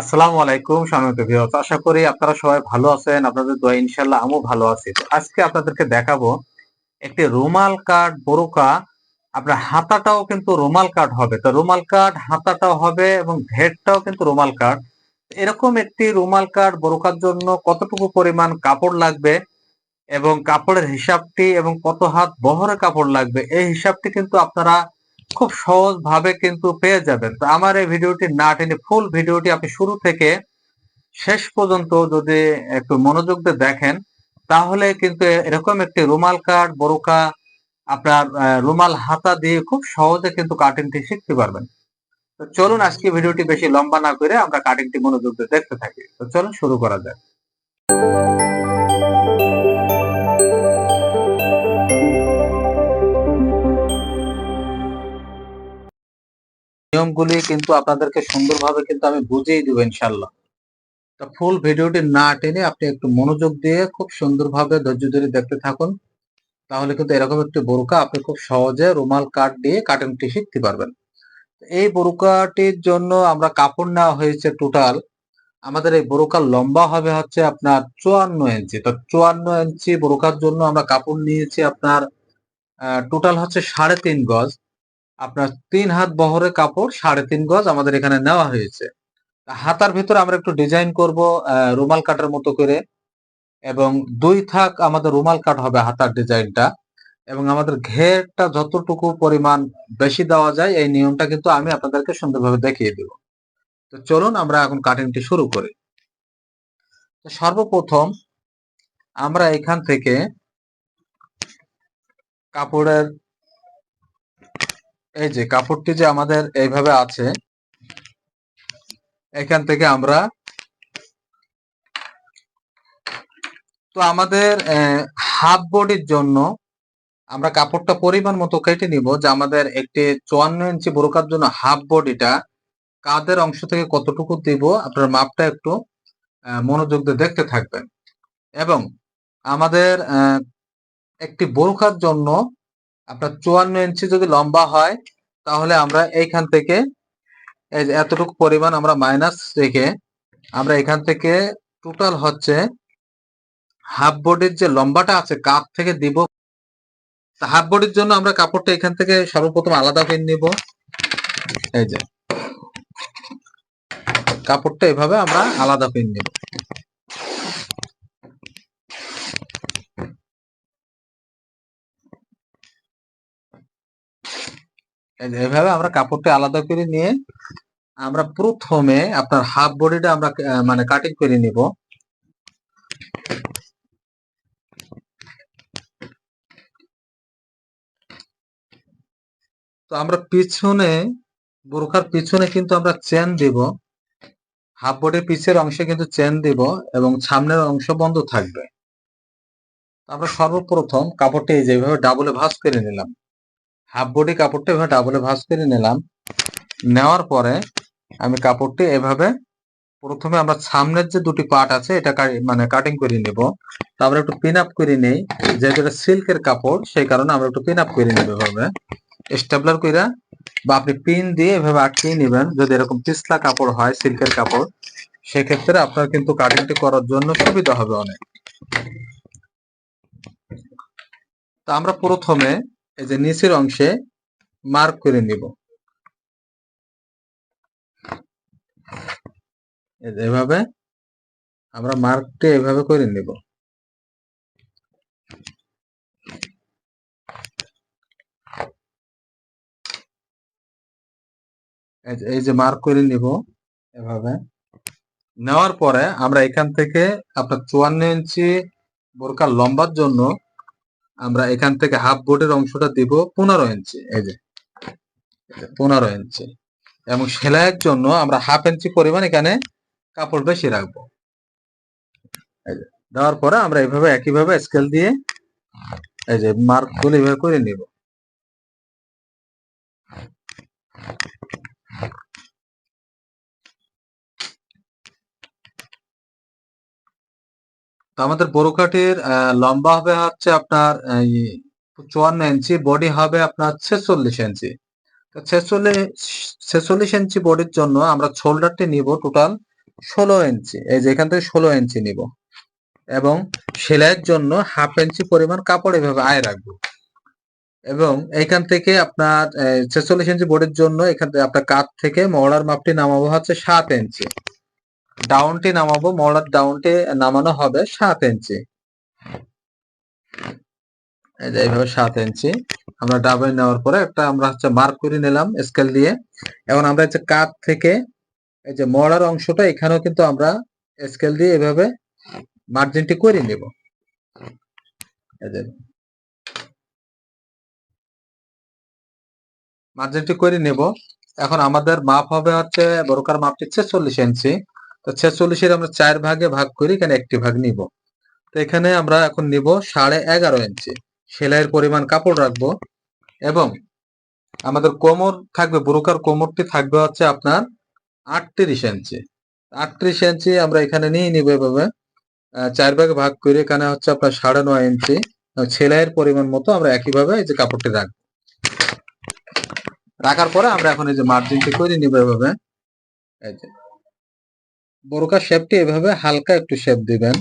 আসসালামু আলাইকুম সম্মানিত ভিউয়ার্স আশা করি আপনারা সবাই ভালো আছেন, আপনাদের দোয়া ইনশাআল্লাহ আমিও ভালো আছি। তো আজকে আপনাদেরকে দেখাবো একটি রুমাল কাট বোরকা। আপনার হাতাটাও কিন্তু রুমাল কাট হবে। তো রুমাল কাট হাতাটাও হবে এবং ঘেরটাও কিন্তু রুমাল কাট এরকম একটি রুমাল কাট বোরকার জন্য কতটুকু পরিমাণ কাপড় লাগবে এবং কাপড়ের হিসাবটি এবং কত হাত বহরে কাপড় লাগবে, এই হিসাবটি কিন্তু আপনারা খুব সহজ ভাবে কিন্তু পেয়ে যাবেন। তো আমার এই ভিডিওটি না টেনে ফুল ভিডিওটি আপনি শুরু থেকে শেষ পর্যন্ত যদি একটু মনোযোগ দিয়ে দেখেন, তাহলে কিন্তু এরকম একটি রুমাল কাট বোরকা আপনার রুমাল হাতা দিয়ে খুব সহজে কিন্তু কাটিংটি শিখতে পারবেন। তো চলুন আজকে ভিডিওটি বেশি লম্বা না করে আমরা কাটিংটি মনোযোগ দিয়ে দেখতে থাকি। তো চলুন শুরু করা যাক। নিয়মগুলি কিন্তু আপনাদেরকে সুন্দরভাবে কিন্তু আমি বুঝিয়ে দিব ইনশাল্লাহ তা ফুল ভিডিওটি না টেনে আপনি একটু মনোযোগ দিয়ে খুব সুন্দরভাবে ধৈর্য ধরে দেখতে থাকুন। তাহলে কিন্তু এরকম একটি বোরকা আপনি খুব সহজে রুমাল কাট দিয়ে কাটিংটি শিখতে পারবেন। এই বোরকাটির জন্য আমরা কাপড় নেওয়া হয়েছে টোটাল আমাদের এই বোরকার লম্বা হবে হচ্ছে আপনার চুয়ান্ন ইঞ্চি। তো চুয়ান্ন ইঞ্চি বোরকার জন্য আমরা কাপড় নিয়েছি আপনার টোটাল হচ্ছে সাড়ে তিন গজ। আপনার তিন হাত বহরে কাপড় সাড়ে তিন গজ আমাদের এখানে নেওয়া হয়েছে। হাতার ভিতরে আমরা একটু ডিজাইন করব রুমাল কাটার মতো করে। এবং দুই থাক আমাদের রুমাল কাট হবে হাতার ডিজাইনটা এবং আমাদের ঘেরটা যতটুকু পরিমাণ বেশি দেওয়া যায়, এই নিয়মটা কিন্তু আমি আপনাদেরকে সুন্দরভাবে দেখিয়ে দিব। তো চলুন আমরা এখন কাটিংটি শুরু করি। তো সর্বপ্রথম আমরা এখান থেকে কাপড়ের এই যে কাপড়টি যে আমাদের এইভাবে আছে, এখান থেকে আমরা তো আমাদের হাফ বডির জন্য আমরা কাপড়টা পরিমাণ মতো কেটে নিব যে আমাদের একটি চুয়ান্ন ইঞ্চি বোরকার জন্য হাফ বডিটা কাদের অংশ থেকে কতটুকু দিব, আপনার মাপটা একটু মনোযোগ দিয়ে দেখতে থাকবেন। এবং আমাদের একটি বোরকার জন্য আপনার চুয়ান্ন ইঞ্চি যদি লম্বা হয় তাহলে আমরা এইখান থেকে এতটুকু পরিমাণ আমরা মাইনাস রেখে আমরা এখান থেকে টোটাল হচ্ছে হাফ বডির যে লম্বাটা আছে কাপ থেকে দিব। হাফ বডির জন্য আমরা কাপড়টা এখান থেকে সর্বপ্রথম আলাদা করে নিব। এই যে, কাপড়টা এভাবে আমরা আলাদা করে নিব। এভাবে আমরা কাপড়টা আলাদা করে নিয়ে আমরা প্রথমে আপনার হাফ বডিটা আমরা মানে কাটিং করে নিব। তো আমরা পিছনে, বোরখার পিছনে কিন্তু আমরা চেন দিব। হাফ বডির পিছের অংশে কিন্তু চেন দিব এবং সামনের অংশ বন্ধ থাকবে। আমরা সর্বপ্রথম কাপড়টা যেভাবে ডাবলে ভাঁজ করে নিলাম। হাফ বডি কাপড়টা এভাবে ডাবলে ভাঁজ করে নিলাম। নেওয়ার পরে আমি কাপড়টি এভাবে প্রথমে আমরা সামনের যে দুটি পার্ট আছে, এটা মানে কাটিং করে নিব। তো আমরা একটু পিন আপ করে নেই, যেহেতু এটা সিল্কের কাপড়, সেই কারণে আমরা একটু পিন আপ করে নেব এভাবে। স্টেপলার কইরা বা আপনি পিন দিয়ে এভাবে আটকিয়ে নেবেন, যদি এরকম পিছলা কাপড় হয়, সিল্কের কাপড়, সেক্ষেত্রে আপনার কিন্তু কাটিংটি করার জন্য সুবিধা হবে অনেক। তো আমরা প্রথমে এই যে নিচের অংশে মার্ক করে নিব। এভাবে আমরা মার্কটি এভাবে করে নিব। এই যে- এই যে মার্ক করে নিব এভাবে। নেওয়ার পরে আমরা এখান থেকে আপনার চুয়ান্ন ইঞ্চি বোরকার লম্বার জন্য আমরা এখান থেকে হাফ বোর্ডের অংশটা দিব পনেরো ইঞ্চি এই যে পনেরো ইঞ্চি এবং সেলাইয়ের জন্য আমরা হাফ ইঞ্চি পরিমাণ এখানে কাপড় বেশি রাখব। দেওয়ার পরে আমরা এইভাবে একইভাবে স্কেল দিয়ে এই যে মার্কগুলো এইভাবে করে নিব। আমাদের আহ, লম্বা হবে হচ্ছে আপনার চুয়ান্ন ইঞ্চি বডি হবে আপনার ছেচল্লিশ ইঞ্চি। তো ছেচল্লিশ ছেচল্লিশ ইঞ্চি বডির জন্য আমরা শোল্ডারটি নিব টোটাল ষোলো ইঞ্চি। এই যে এখান থেকে ষোলো ইঞ্চি নিব। এবং সেলাইয়ের জন্য হাফ ইঞ্চি পরিমাণ কাপড় এভাবে আয় রাখব। এবং এখান থেকে আপনার ছেচল্লিশ ইঞ্চি বোর্ডের জন্য এখান থেকে আপনার কাত থেকে মহড়ার মাপটি নামাবো হচ্ছে সাত ইঞ্চি। ডাউনটি নামাবো মলার ডাউনটি নামানো হবে সাত ইঞ্চি এইভাবে সাত ইঞ্চি আমরা ডাবল নেওয়ার পরে একটা আমরা হচ্ছে মার্ক করে নিলাম স্কেল দিয়ে। এখন আমরা হচ্ছে কাত থেকে এই যে মলার অংশটা এখানেও কিন্তু আমরা স্কেল দিয়ে এভাবে মার্জিনটি করে নেব। মার্জিনটি করে নেব। এখন আমাদের মাপ হবে হচ্ছে বরকার মাপটি ছেচল্লিশ ইঞ্চি তো ছেচল্লিশের আমরা চার ভাগে ভাগ করি, এখানে একটি ভাগ নিব। তো এখানে আমরা এখন নিব সাড়ে এগারো ইঞ্চি। সেলাইয়ের পরিমাণ কাপড় রাখব এবং আমাদের কোমর থাকবে, বুরুকার কোমরটি থাকবে হচ্ছে আপনার আটত্রিশ ইঞ্চি। আটত্রিশ ইঞ্চি আমরা এখানে নিয়ে নিব এভাবে। চার ভাগে ভাগ করে এখানে হচ্ছে আপনার সাড়ে নয় ইঞ্চি। সেলাইয়ের পরিমাণ মতো আমরা একইভাবে এই যে কাপড়টি রাখব। রাখার পরে আমরা এখন এই যে মার্জিনটি করে নিব এভাবে। এই যে বোরকার শেপটি এভাবে হালকা একটু শেপ দিবেন।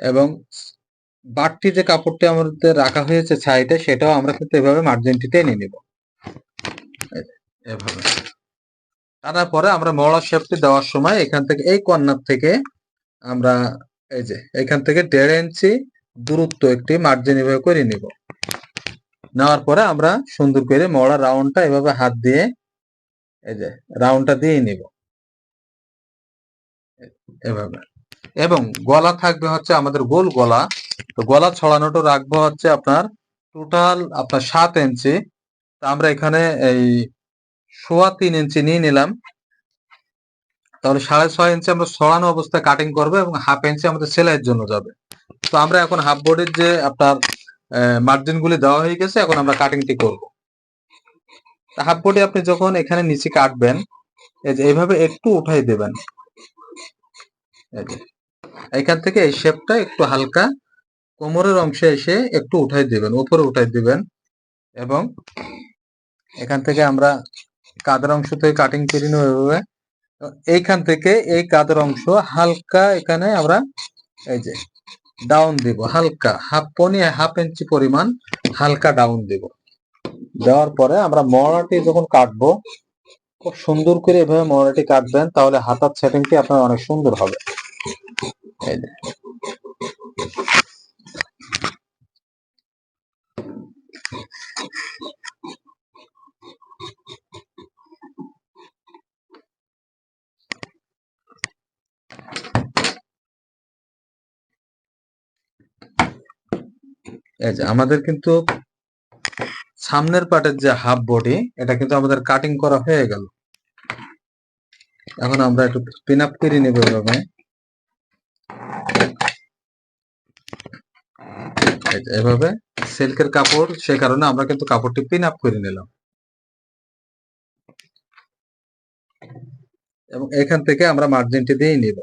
এবং বাড়তি যে কাপড়টি আমাদের রাখা হয়েছে সাইডে সেটাও আমরা কিন্তু এভাবে মার্জিনটি টেনে নিব। এভাবে। টানার পরে আমরা মহড়া শেপটি দেওয়ার সময় এখান থেকে, এই কর্নার থেকে আমরা, এই যে, এখান থেকে দেড় ইঞ্চি দূরত্ব একটি মার্জিন এভাবে করে নিব। নেওয়ার পরে আমরা সুন্দর করে মড়া রাউন্ডটা এভাবে হাত দিয়ে এই যে রাউন্ডটা দিয়ে নিব। এভাবে। এবং গলা থাকবে হচ্ছে আমাদের গোল গলা। তো গলা ছড়ানোটা রাখব হচ্ছে আপনার টোটাল আপনার সাত ইঞ্চি তা আমরা এখানে এই সোয়া তিন ইঞ্চি নিয়ে নিলাম। তাহলে সাড়ে ছয় ইঞ্চি আমরা ছড়ানো অবস্থায় কাটিং করব এবং হাফ ইঞ্চি আমাদের সেলাইয়ের জন্য যাবে। তো আমরা এখন হাফ বোর্ডের যে আপনার মার্জিন গুলি দেওয়া হয়ে গেছে, এখন আমরা কাটিংটি করব। হাফ বোর্ডে আপনি যখন এখানে নিচে কাটবেন, এই যে এইভাবে একটু উঠাই দেবেন। এখান থেকে এই শেপটা একটু হালকা কোমরের অংশে এসে একটু উঠাই দিবেন, উপরে উঠাই দিবেন এবং এখান থেকে আমরা কাদের অংশ থেকে কাটিং করে না এভাবে। এইখান থেকে এই কাদের অংশ হালকা এখানে আমরা এই যে ডাউন দিব, হালকা হাফ পনি হাফ ইঞ্চি পরিমাণ হালকা ডাউন দিব। দেওয়ার পরে আমরা মরাটি যখন কাটবো, খুব সুন্দর করে এভাবে মরাটি কাটবেন, তাহলে হাতার সেটিংটি আপনার অনেক সুন্দর হবে। এই যে, আমাদের কিন্তু সামনের পার্টের যে হাফ বডি এটা কিন্তু আমাদের কাটিং করা হয়ে গেল। এখন আমরা একটু পিন আপ করে নেব এভাবে। এভাবে সিল্কের কাপড়, সে কারণে আমরা কিন্তু কাপড়টি পিন আপ করে নিলাম। এবং এখান থেকে আমরা মার্জিনটি দিয়ে নিব।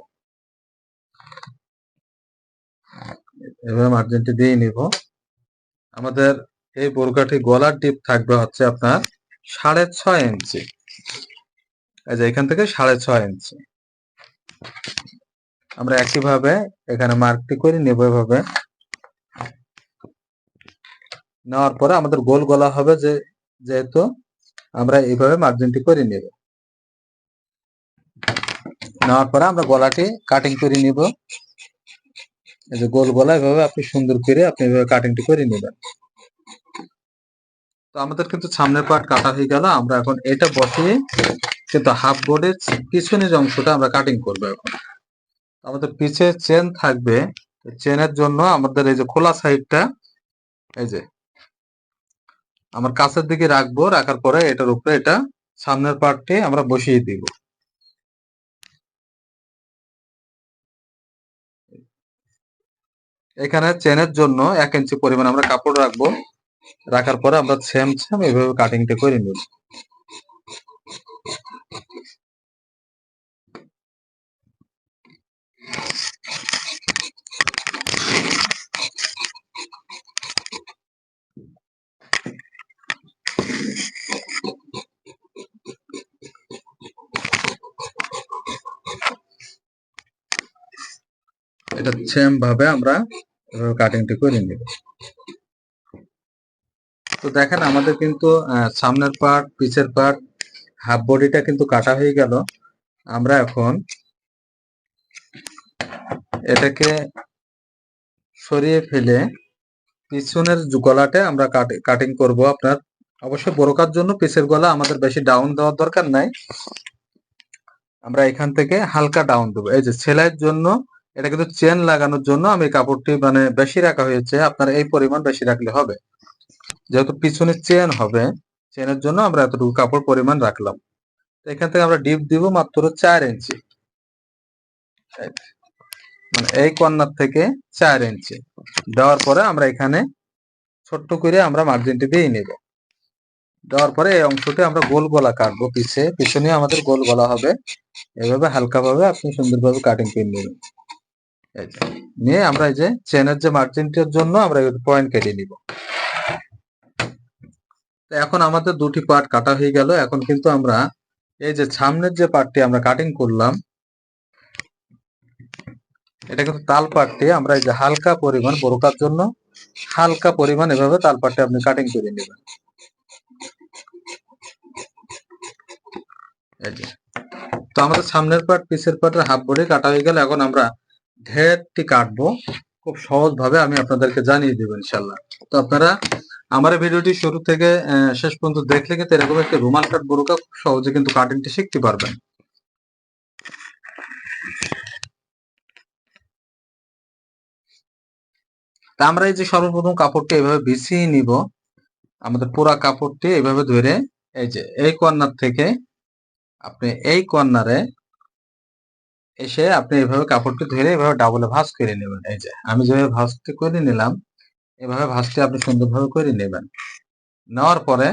এভাবে মার্জিনটি দিয়ে নিব। আমাদের এই বোরকাটি গলার ডিপ থাকবে হচ্ছে আপনার সাড়ে ছয় ইঞ্চি। এই যে এখান থেকে সাড়ে ছয় ইঞ্চি। আমরা একইভাবে এখানে মার্কটি করে নেব এভাবে। নেওয়ার পরে আমাদের গোল গলা হবে যে, যেহেতু আমরা এইভাবে মার্জিনটি করে নেব। নেওয়ার পরে আমরা গলাটি কাটিং করে নিব। এই যে গোল গলা এভাবে আপনি সুন্দর করে আপনি এভাবে কাটিংটি করে নেবেন। তো আমাদের কিন্তু সামনের পার্ট কাটা হয়ে গেল। আমরা এখন এটা বসিয়ে কিন্তু হাফ বোর্ডের পিছনের অংশটা আমরা কাটিং করব এখন। আমাদের পিছে চেন থাকবে। চেনের জন্য আমাদের এই যে খোলা সাইডটা এই যে আমার কাছের দিকে রাখব, রাখার পরে এটার উপরে এটা সামনের পার্টটি আমরা বসিয়ে দিব। এখানে চেনের জন্য এক ইঞ্চি পরিমাণ আমরা কাপড় রাখব। রাখার পরে আমরা সেম সেম এভাবে কাটিংটা করে নিব। এটা সেম ভাবে আমরা কাটিংটা করে নেব। তো দেখেন, আমাদের কিন্তু সামনের পার্ট পিছের পার্ট হাফ বডিটা কিন্তু কাটা হয়ে গেল। আমরা এখন এটাকে সরিয়ে ফেলে পিছনের গলাটা আমরা কাটিং করব আপনার। অবশ্যই বোরকার জন্য পিছের গলা আমাদের বেশি ডাউন দেওয়ার দরকার নাই। আমরা এখান থেকে হালকা ডাউন দেবো। এই যে সেলাইয়ের জন্য, এটা কিন্তু চেন লাগানোর জন্য আমি কাপড়টি মানে বেশি রাখা হয়েছে। আপনার এই পরিমাণ বেশি রাখলে হবে। যেহেতু পিছনে চেন হবে চেনের জন্য আমরা এতটুকু কাপড় পরিমাণ রাখলাম। এখান থেকে আমরা ডিপ দিব মাত্র চার ইঞ্চি মানে এই কর্নার থেকে চার ইঞ্চি দেওয়ার পরে আমরা এখানে ছোট্ট করে আমরা মার্জিনটি দিয়ে নেব। দেওয়ার পরে এই অংশটি আমরা গোল গলা কাটবো পিছে। পিছনে আমাদের গোল গলা হবে। এভাবে হালকা ভাবে আপনি সুন্দরভাবে কাটিং করে নেবেন নিয়ে আমরা এই যে চেনের যে মার্জিনটির জন্য আমরা পয়েন্ট কেটে নিব। তো এখন আমাদের দুটি পার্ট কাটা হয়ে গেল। এখন কিন্তু আমরা এই যে সামনের যে পার্টটি আমরা কাটিং করলাম, এটা কিন্তু তাল পাটটি আমরা এই যে হালকা পরিমাণ বোরকার জন্য হালকা পরিমাণ এভাবে তাল পাটটি আপনি কাটিং করে নেবেন। তো আমাদের সামনের পার্ট পিছের পার্টের হাফ বডি কাটা হয়ে গেল। এখন আমরা ঢেরটি কাটবো। খুব সহজ ভাবে আমি আপনাদেরকে জানিয়ে দেবো ইনশাল্লাহ তো আপনারা আমার ভিডিওটি শুরু থেকে শেষ পর্যন্ত দেখলে কিন্তু এরকম একটা রুমাল কাট বোরকা খুব সহজে কিন্তু কাটিংটি শিখতে পারবেন। তা আমরা এই যে সর্বপ্রথম কাপড়টি এভাবে বিছিয়ে নিব। আমাদের পুরা কাপড়টি এভাবে ধরে এই যে এই কর্নার থেকে আপনি এই কর্নারে এসে আপনি এইভাবে কাপড়টি ধরে এভাবে ডাবলে ভাঁজ করে নেবেন। এই যে আমি যেভাবে ভাঁজটি করে নিলাম এভাবে ভাঁজটি আপনি সুন্দরভাবে করে নেবেন। নেওয়ার পরে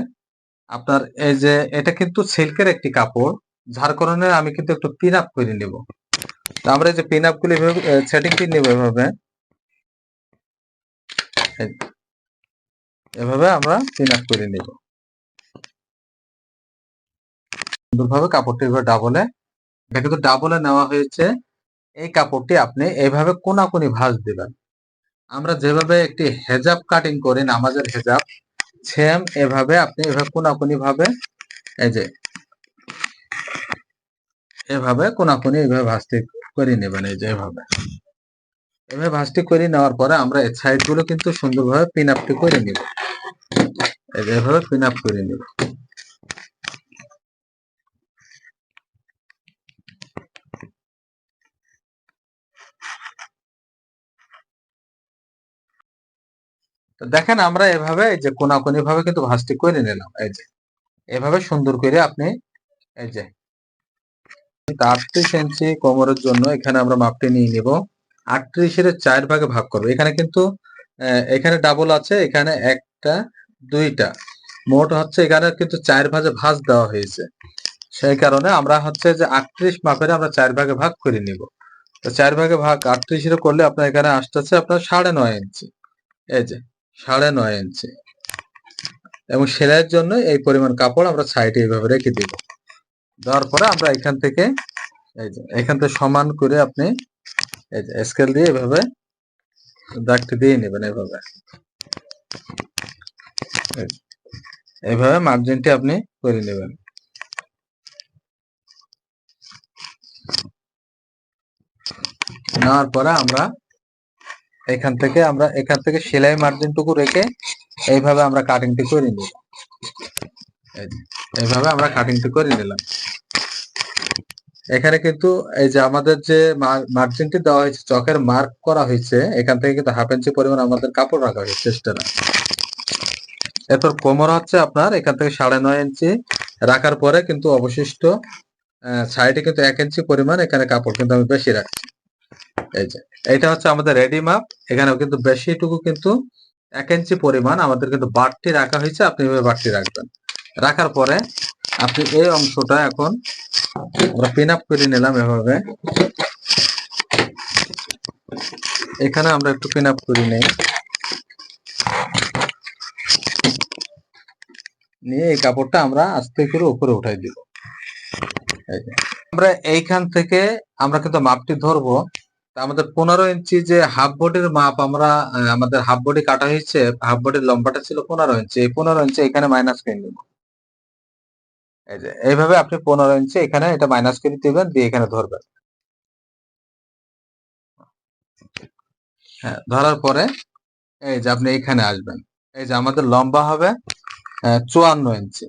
আপনার এই যে, এটা কিন্তু সিল্কের একটি কাপড়, যার কারণে আমি কিন্তু একটু পিন আপ করে নিব। তো আমরা এই যে পিন আপগুলো এভাবে সেটিং পিন নেব এভাবে। এভাবে আমরা পিন আপ করে নিব। সুন্দরভাবে কাপড়টি এভাবে ডাবলে এটা কিন্তু ডাবলে নেওয়া হয়েছে। এই কাপড়টি আপনি এইভাবে কোনাকুনি ভাঁজ দিবেন। আমরা যেভাবে একটি হেজাব কাটিং করি, নামাজের হেজাব সেম এভাবে আপনি এভাবে কোনাকুনি ভাবে, এই যে, এভাবে কোনাকুনি এভাবে ভাঁজটি করে নেবেন, এই যে এভাবে। এভাবে ভাঁজটি করে নেওয়ার পরে আমরা এই সাইডগুলো কিন্তু সুন্দরভাবে পিন আপটি করে নিব। এভাবে পিন আপ করে নিব। দেখেন আমরা এভাবে যে কোনাকুনি ভাবে কিন্তু ভাঁজটি করে নিলাম, এই যে। এভাবে সুন্দর করে আপনি, এই যে। আটত্রিশ ইঞ্চি কোমরের জন্য এখানে আমরা মাপটি নিয়ে নিব। আটত্রিশের চার ভাগে ভাগ করব। এখানে কিন্তু এখানে ডাবল আছে, এখানে একটা, দুইটা। মোট হচ্ছে এখানে কিন্তু চার ভাগে ভাঁজ দেওয়া হয়েছে। সেই কারণে আমরা হচ্ছে যে আটত্রিশ মাপের আমরা চার ভাগে ভাগ করে নিব। তো চার ভাগে ভাগ আটত্রিশের করলে আপনার এখানে আসতেছে আপনার সাড়ে নয় ইঞ্চি। এই যে। সাড়ে নয় ইঞ্চি এবং সেলাইয়ের জন্য এই পরিমাণ কাপড় আমরা সাইডে এইভাবে রেখে দিব। দেওয়ার পরে আমরা এখান থেকে এখান থেকে সমান করে আপনি স্কেল দিয়ে এভাবে দাগটি দিয়ে নেবেন এভাবে। এইভাবে মার্জিনটি আপনি করে নেবেন। নেওয়ার পরে আমরা এখান থেকে আমরা, এখান থেকে সেলাই মার্জিনটুকু রেখে এইভাবে আমরা কাটিংটি করে নিব এইভাবে আমরা কাটিংটি করে নিলাম। এখানে কিন্তু এই যে আমাদের যে মার্জিনটি দেওয়া হয়েছে, চকের মার্ক করা হয়েছে, এখান থেকে কিন্তু হাফ ইঞ্চি পরিমাণ আমাদের কাপড় রাখা হয়েছে চেষ্টারা এরপর কোমর হচ্ছে আপনার, এখান থেকে সাড়ে নয় ইঞ্চি রাখার পরে কিন্তু অবশিষ্ট সাইডে কিন্তু এক ইঞ্চি পরিমাণ এখানে কাপড় কিন্তু আমি বেশি রাখছি। এই এটা হচ্ছে আমাদের রেডি মাপ এখানেও কিন্তু বেশিটুকু কিন্তু এক ইঞ্চি পরিমাণ আমাদের কিন্তু বাড়তি রাখা হয়েছে, আপনি এভাবে বাড়তি রাখবেন। রাখার পরে আপনি এই অংশটা এখন আমরা পিন আপ করে নিলাম এভাবে। এখানে আমরা একটু পিন আপ করে নেই। নিয়ে এই কাপড়টা আমরা আস্তে করে উপরে উঠাই দিব। আমরা এইখান থেকে আমরা কিন্তু মাপটি ধরবো। আমাদের পনেরো ইঞ্চি যে হাফ বডির মাপ আমরা আমাদের হাফ বডি কাটা হয়েছে হাফ বডির লম্বাটা ছিল পনেরো ইঞ্চি। এই পনেরো ইঞ্চি এখানে মাইনাস করে নিব এই যে, এইভাবে আপনি পনেরো ইঞ্চি এখানে এটা মাইনাস করে দিবেন, দিয়ে এখানে ধরবেন। হ্যাঁ ধরার পরে এই যে আপনি এখানে আসবেন। এই যে আমাদের লম্বা হবে চুয়ান্ন ইঞ্চি।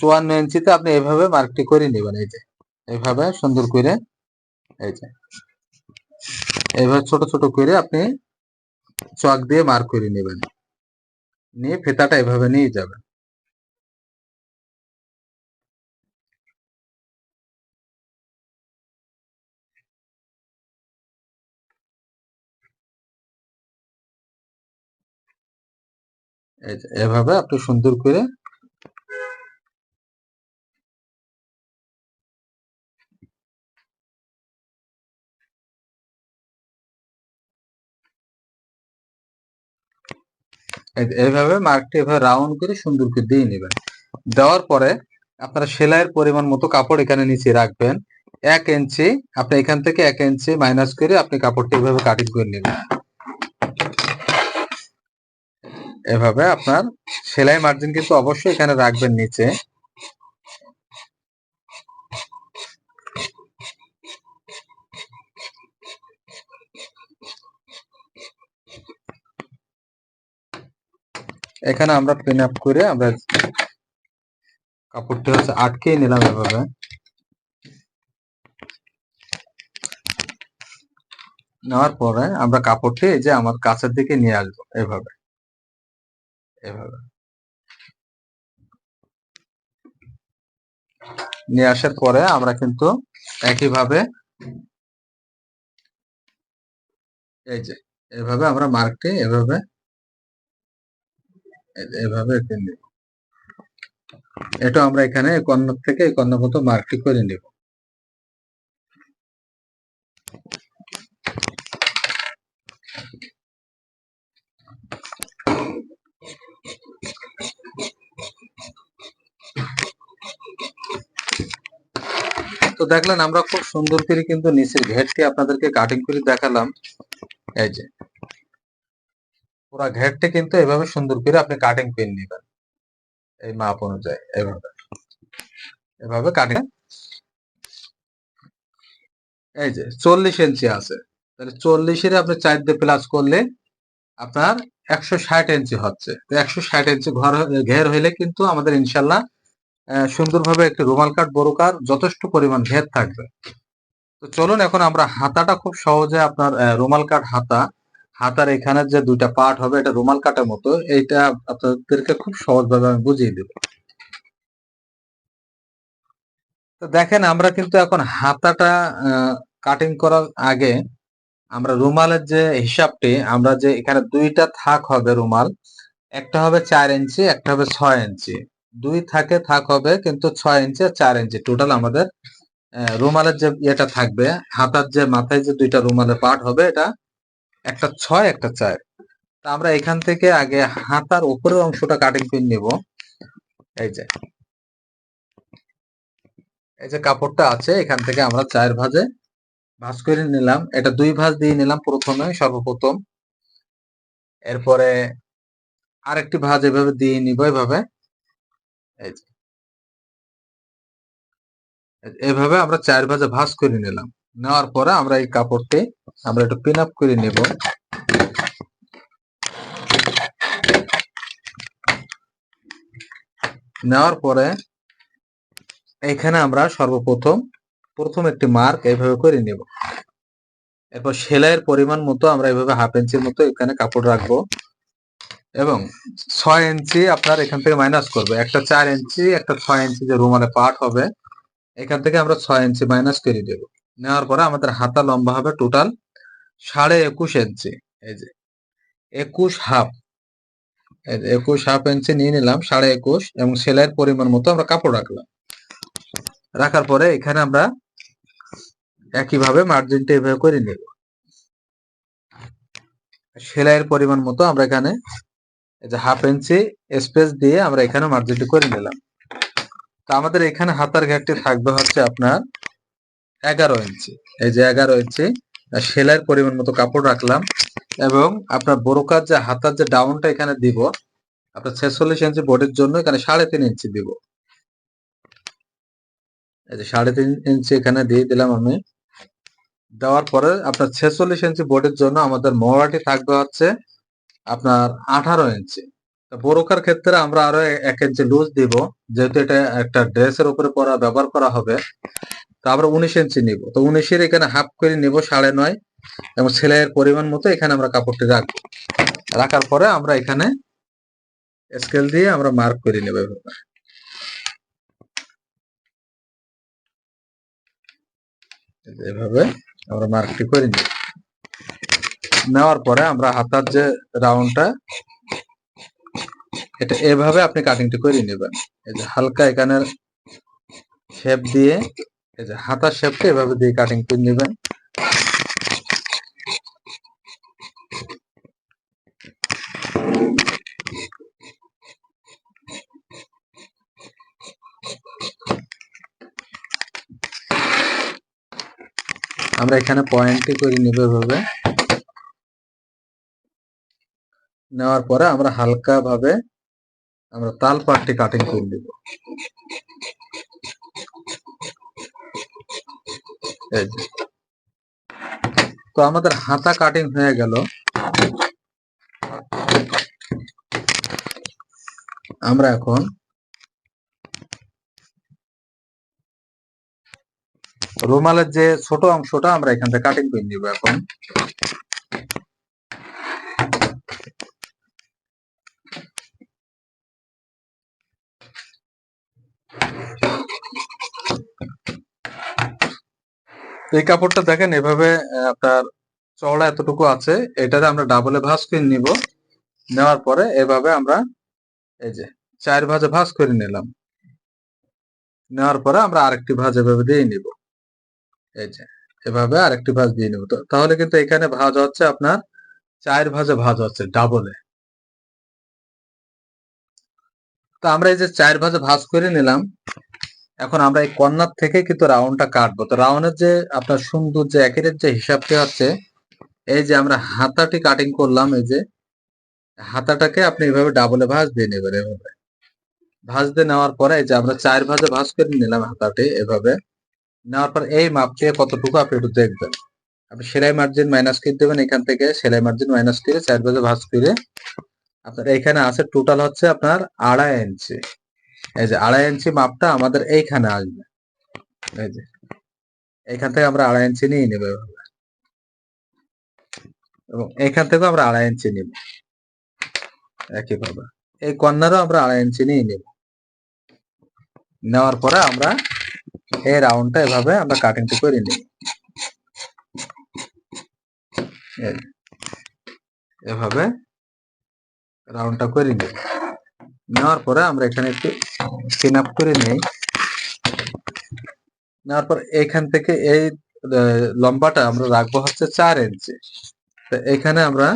চুয়ান্ন ইঞ্চিতে আপনি এইভাবে মার্কটি করে নেবেন, এই যে। এইভাবে সুন্দর করে, এই যে। এইভাবে ছোট ছোট করে আপনি চক দিয়ে মার্ক করে নেবেন। নিয়ে ফেতাটা এভাবে নিয়ে যাবেন। এভাবে আপনি সুন্দর করে এইভাবে মার্কটি এভাবে রাউন্ড করে সুন্দর করে দিয়ে নেবেন। দেওয়ার পরে আপনারা সেলাইয়ের পরিমাণ মতো কাপড় এখানে নিচে রাখবেন। এক ইঞ্চি আপনি এখান থেকে এক ইঞ্চি মাইনাস করে আপনি কাপড়টি এভাবে কাটিং করে নেবেন। এভাবে আপনার সেলাই মার্জিন কিন্তু অবশ্যই এখানে রাখবেন নিচে। এখানে আমরা পিন আপ করে আমরা কাপড়টি হচ্ছে আটকে নিলাম এভাবে। নেওয়ার পরে আমরা কাপড়টি যে আমার কাছের দিকে নিয়ে আসব এভাবে। এভাবে। নিয়ে আসার পরে আমরা কিন্তু একইভাবে এই যে, এভাবে আমরা মার্কটি এভাবে এভাবে এটা আমরা এখানে কর্নার থেকে কর্নার মতো মার্কটি করে নিব। তো দেখলেন আমরা খুব সুন্দর করে কিন্তু নিচের ঘেরটি আপনাদেরকে কাটিং করে দেখালাম। এই যে। পুরো ঘেরটা কিন্তু এভাবে সুন্দর করে আপনি কাটিং পেন নেবেন। এই মাপ অনুযায়ী এভাবে। এভাবে কাটিং এই যে চল্লিশ ইঞ্চি আছে। তাহলে চল্লিশের আপনি চার দিয়ে প্লাস করলে আপনার একশো ষাট ইঞ্চি হচ্ছে। তো একশো ষাট ইঞ্চি ঘর ঘের হইলে কিন্তু আমাদের ইনশাল্লাহ সুন্দরভাবে একটি রুমাল কাট বড় কাট যথেষ্ট পরিমাণ ঘের থাকবে। তো চলুন এখন আমরা হাতাটা খুব সহজে আপনার রুমাল কাট হাতা হাতার এখানে যে দুইটা পার্ট হবে, এটা রুমাল কাটার মতো, এইটা আপনাদেরকে খুব সহজভাবে আমি বুঝিয়ে দেব। তো দেখেন, আমরা কিন্তু এখন হাতাটা কাটিং করার আগে আমরা রুমালের যে হিসাবটি, আমরা যে এখানে দুইটা থাক হবে রুমাল, একটা হবে চার ইঞ্চি, একটা হবে ছয় ইঞ্চি। দুই থাকে, থাক হবে কিন্তু ছয় ইঞ্চি আর চার ইঞ্চি। টোটাল আমাদের রুমালের যে ইয়েটা থাকবে, হাতার যে মাথায় যে দুইটা রুমালের পার্ট হবে, এটা একটা ছয়, একটা চার। তা আমরা এখান থেকে আগে হাতার উপরের অংশটা কাটিং পিন নিব। এই যে। এই যে কাপড়টা আছে, এখান থেকে আমরা চার ভাঁজে ভাঁজ করে নিলাম। এটা দুই ভাঁজ দিয়ে নিলাম প্রথমে, সর্বপ্রথম। এরপরে আরেকটি ভাজ এভাবে দিয়ে নিব এভাবে। এই যে। এভাবে আমরা চার ভাজে ভাজ করে নিলাম। নেওয়ার পরে আমরা এই কাপড়টি আমরা একটু পিন আপ করে নিব। নেওয়ার পরে এখানে আমরা সর্বপ্রথম, প্রথম একটি মার্ক এইভাবে করে নিব। এরপর সেলাইয়ের পরিমাণ মতো আমরা এইভাবে হাফ ইঞ্চির মতো এখানে কাপড় রাখব এবং ছয় ইঞ্চি আপনার এখান থেকে মাইনাস করবে। একটা চার ইঞ্চি একটা ছয় ইঞ্চি যে রুমালে পার্ট হবে, এখান থেকে আমরা ছয় ইঞ্চি মাইনাস করে দেব। নেওয়ার পরে আমাদের হাতা লম্বা হবে টোটাল সাড়ে একুশ ইঞ্চি এই যে। একুশ হাফ একুশ হাফ ইঞ্চি নিয়ে নিলাম সাড়ে একুশ এবং সেলাইয়ের পরিমাণ মতো আমরা কাপড় রাখলাম। রাখার পরে এখানে আমরা একইভাবে মার্জিনটা এভাবে করে নেব। সেলাইয়ের পরিমাণ মতো আমরা এখানে যে হাফ ইঞ্চি স্পেস দিয়ে আমরা এখানে মার্জিনটি করে নিলাম। তো আমাদের এখানে হাতার ঘাটটি থাকবে হচ্ছে আপনার এগারো ইঞ্চি এই যে এগারো ইঞ্চি সেলাইয়ের পরিমাণ মতো কাপড় রাখলাম এবং আপনার বোরকার যে হাতার যে ডাউনটা এখানে দিব, আপনার ছেচল্লিশ ইঞ্চি বডির জন্য এখানে সাড়ে তিন ইঞ্চি দিব। এই যে সাড়ে তিন ইঞ্চি এখানে দিয়ে দিলাম আমি। দেওয়ার পরে আপনার ছেচল্লিশ ইঞ্চি বডির জন্য আমাদের মহড়াটি থাকবে হচ্ছে আপনার আঠারো ইঞ্চি বোরকার ক্ষেত্রে আমরা আরও এক ইঞ্চি লুজ দিব। যেহেতু এটা একটা ড্রেসের উপরে পরা, ব্যবহার করা হবে, তা আমরা উনিশ ইঞ্চি নিব। তো উনিশের এখানে হাফ করে নিব সাড়ে নয় এবং সেলাইয়ের পরিমাণ মতো এখানে আমরা কাপড়টি রাখব। রাখার পরে আমরা এখানে স্কেল দিয়ে আমরা মার্ক করে নেব এভাবে। আমরা মার্কটি করে নিব। নেওয়ার পরে আমরা হাতার যে রাউন্ডটা এটা এভাবে আপনি কাটিংটি করে নেবেন। এই যে হালকা এখানে শেপ দিয়ে, এই যে হাতার শেপটা এভাবে দিয়ে কাটিং করে নেবেন। আমরা এখানে পয়েন্টটি করে নিব এভাবে। নেওয়ার পরে আমরা হালকা ভাবে আমরা তাল পাটটি কাটিং করে নিব। তো আমাদের হাতা কাটিং হয়ে গেল। আমরা এখন রুমালের যে ছোট অংশটা আমরা এখান থেকে কাটিং করে নিব এখন। এই কাপড়টা দেখেন, এভাবে আপনার চওড়া এতটুকু আছে, এটাতে আমরা ডাবলে ভাঁজ করে নিব। নেওয়ার পরে এভাবে আমরা এই যে চার ভাজে ভাঁজ করে নিলাম। নেওয়ার পরে আমরা আরেকটি ভাঁজ এভাবে দিয়ে নিব। এই যে, এভাবে আরেকটি ভাঁজ দিয়ে নিব। তাহলে কিন্তু এখানে ভাঁজ হচ্ছে আপনার চার ভাজে ভাঁজ হচ্ছে ডাবলে তো আমরা এই যে চার ভাজে ভাঁজ করে নিলাম। এখন আমরা এই কর্নার থেকে কিন্তু রাউন্ডটা কাটবো। তো রাউন্ডের যে আপনার সুন্দর যে একের যে হিসাবটি হচ্ছে এই যে আমরা হাতাটি কাটিং করলাম, এই যে হাতাটাকে আপনি এভাবে ডাবলে ভাঁজ দিয়ে নেবেন এভাবে। ভাঁজ দিয়ে নেওয়ার পরে এই যে আমরা চার ভাজে ভাঁজ করে নিলাম হাতাটি এভাবে। নেওয়ার পর এই মাপটি কতটুকু আপনি একটু দেখবেন। আপনি সেলাই মার্জিন মাইনাস করে দেবেন এখান থেকে, সেলাই মার্জিন মাইনাস করে চার ভাজে ভাঁজ করে। আপনার এইখানে আছে টোটাল হচ্ছে আপনার আড়াই ইঞ্চি এই যে আড়াই ইঞ্চি মাপটা আমাদের এইখানে আসবে। এই যে, এইখান থেকে আমরা আড়াই ইঞ্চি নিয়ে নেব। এবং এইখান থেকেও আমরা আড়াই ইঞ্চি নিব। একইভাবে। এই কর্নারও আমরা আড়াই ইঞ্চি নিয়ে নেব। নেওয়ার পরে আমরা এই রাউন্ডটা এভাবে আমরা কাটিংটি করে নিব। এভাবে রাউন্ডটা করে নিব। নেওয়ার পরে আমরা এখানে একটু স্পিন আপ করে নেই। নেওয়ার পর এখান থেকে এই লম্বাটা আমরা রাখব হচ্ছে চার ইঞ্চি তো এখানে আমরা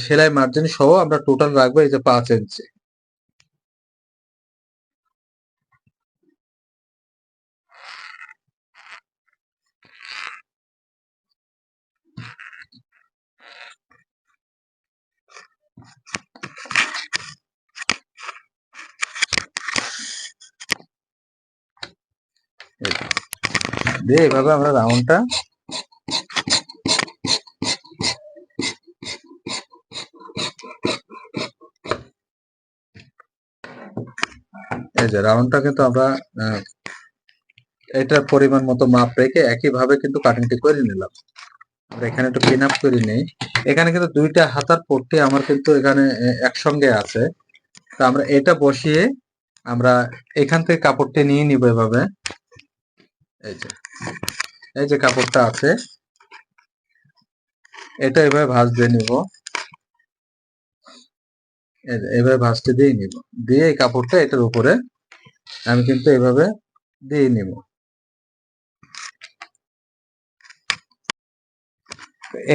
সেলাই মার্জিন সহ আমরা টোটাল রাখব এই যে পাঁচ ইঞ্চি দিয়ে এভাবে আমরা রাউন্ডটা এই যে রাউন্ডটা কিন্তু আমরা এটার পরিমাণ মতো মাপ রেখে একইভাবে কিন্তু কাটিংটি করে নিলাম। আমরা এখানে একটু পিন আপ করে নিই। এখানে কিন্তু দুইটা হাতার পট্টি আমার কিন্তু এখানে একসঙ্গে আছে। তো আমরা এটা বসিয়ে আমরা এখান থেকে কাপড়টি নিয়ে নিব এভাবে। এই যে কাপড়টা আছে, এটা এভাবে ভাঁজ দিয়ে নিব। এভাবে ভাঁজটি দিয়ে নিব। দিয়ে এই কাপড়টা এটার উপরে আমি কিন্তু এভাবে দিয়ে নিব।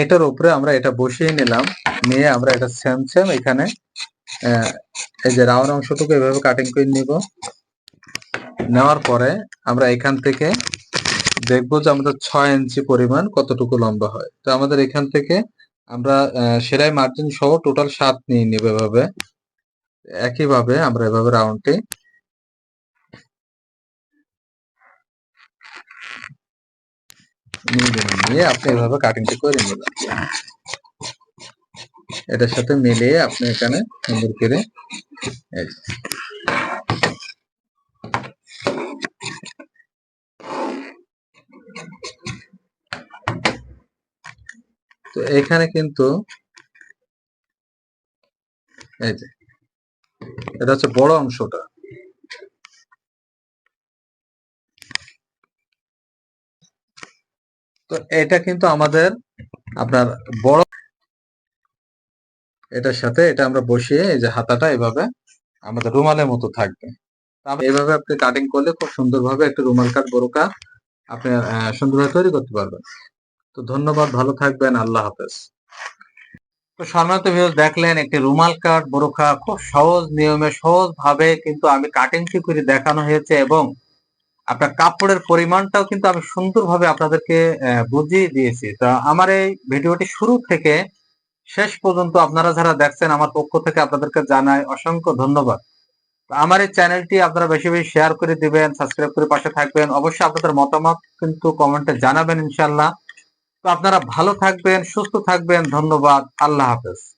এটার উপরে আমরা এটা বসিয়ে নিলাম, নিয়ে আমরা এটা সেম সেম এখানে এই যে রাউন্ড অংশটুকু এভাবে কাটিং করে নিব। নেওয়ার পরে আমরা এখান থেকে দেখব যে আমাদের ছয় ইঞ্চি পরিমাণ কতটুকু লম্বা হয়। তো আমাদের এখান থেকে আমরা সেলাই মার্জিন সহ টোটাল সাত নিয়ে নিব এভাবে। একইভাবে আমরা এভাবে রাউন্ডটি নিয়ে আপনি এভাবে কাটিংটি করে এটার সাথে মিলিয়ে আপনি এখানে সুন্দর করে। তো এখানে কিন্তু এই যে, এটা হচ্ছে বড় অংশটা। তো এটা কিন্তু আমাদের আপনার বড় এটার সাথে এটা আমরা বসিয়ে এই যে হাতাটা এভাবে আমাদের রুমালের মতো থাকবে। এইভাবে আপনি কাটিং করলে খুব সুন্দরভাবে একটা রুমাল কাট বোরকা আপনি সুন্দরভাবে তৈরি করতে পারবেন। তো ধন্যবাদ, ভালো থাকবেন, আল্লাহ হাফেজ। তো সম্মানিত ভিউয়ার্স দেখলেন একটি রুমাল কাট বোরখা খুব সহজ নিয়মে সহজ ভাবে কিন্তু আমি কাটিংটি করে দেখানো হয়েছে এবং আপনার কাপড়ের পরিমাণটাও কিন্তু আমি সুন্দরভাবে আপনাদেরকে বুঝিয়ে দিয়েছি। তো আমার এই ভিডিওটি শুরু থেকে শেষ পর্যন্ত আপনারা যারা দেখছেন, আমার পক্ষ থেকে আপনাদেরকে জানাই অসংখ্য ধন্যবাদ। আমার এই চ্যানেলটি আপনারা বেশি বেশি শেয়ার করে দিবেন সাবস্ক্রাইব করে পাশে থাকবেন। অবশ্যই আপনাদের মতামত কিন্তু কমেন্টে জানাবেন ইনশাল্লাহ তো আপনারা ভালো থাকবেন, সুস্থ থাকবেন। ধন্যবাদ। আল্লাহ হাফেজ।